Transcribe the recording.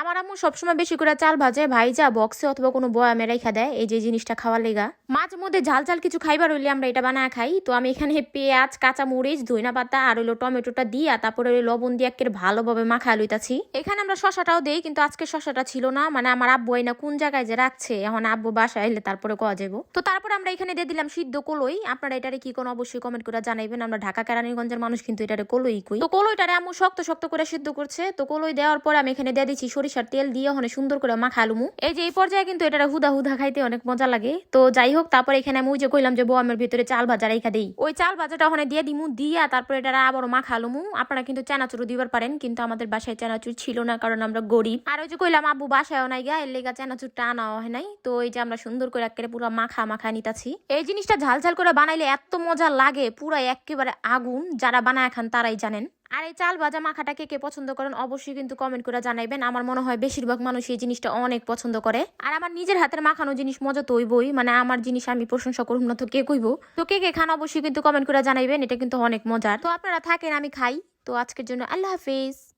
আমার আম্মু সবসময় বেশি করে চাল ভাজে ভাইজা বক্সে অথবা কোনো বয়া বয়ামে রেখা দেয়, এই যে জিনিসটা খাওয়ার লেগা। মাঝে মধ্যে ঝাল ঝাল কিছু খাইবার হইলে আমরা এটা বানায় খাই। তো আমি এখানে পেঁয়াজ কাঁচা মরিচ ধইনা পাতা আর হইল টমেটোটা দিয়া তারপরে ওই লবণ দিয়ে একের ভালোভাবে মাখা লইতাছি। এখানে আমরা শশাটাও দেই, কিন্তু আজকে শশাটা ছিল না। মানে আমার আব্বু না কোন জায়গায় যে রাখছে, এখন আব্বু বাসায় এলে তারপরে কোয়া যাব তো তারপরে আমরা এখানে দিয়ে দিলাম সিদ্ধ কলই। আপনারা এটারে কি কোন অবশ্যই কমেন্ট করে জানাইবেন। আমরা ঢাকা কেরানীগঞ্জের মানুষ, কিন্তু এটারে কলই কই। তো কলইটারে আম্মু শক্ত শক্ত করে সিদ্ধ করছে। তো কলই দেওয়ার পরে আমি এখানে দিয়ে দিচ্ছি সরিষার তেল দিয়ে ওখানে সুন্দর করে মাখা আলুমু এই যে এই পর্যায়ে কিন্তু এটা হুদা হুদা খাইতে অনেক মজা লাগে। তো যাই হোক, তারপরে এখানে আমি ওই যে কইলাম যে বোয়ামের ভিতরে চাল ভাজা রেখা দেই। ওই চাল ভাজাটা ওখানে দিয়ে দিমু, দিয়া তারপরে এটা আবারও মাখা আলুমু আপনারা কিন্তু চানাচুরও দিবার পারেন, কিন্তু আমাদের বাসায় চানাচুর ছিল না, কারণ আমরা গরিব। আর ওই যে কইলাম, আব্বু বাসায় নাই গা, এর লেগা চানাচুরটা আনা হয় নাই। তো এই যে আমরা সুন্দর করে একেবারে পুরো মাখা মাখা নিতাছি। এই জিনিসটা ঝাল ঝাল করে বানাইলে এত মজা লাগে পুরো একেবারে আগুন। যারা বানায় খান তারাই জানেন। আর এই চাল ভাজা মাখাটা কে পছন্দ করেন অবশ্যই কিন্তু কমেন্ট করে জানাইবেন। আমার মনে হয় বেশিরভাগ মানুষ এই জিনিসটা অনেক পছন্দ করে। আর আমার নিজের হাতের মাখানো জিনিস মজা তো হইবই মানে আমার জিনিস আমি প্রশংসা করব না তো কে কইব? তো কে কে খান অবশ্যই কিন্তু কমেন্ট করে জানাইবেন, এটা কিন্তু অনেক মজার। তো আপনারা থাকেন, আমি খাই। তো আজকের জন্য আল্লাহ হাফিজ।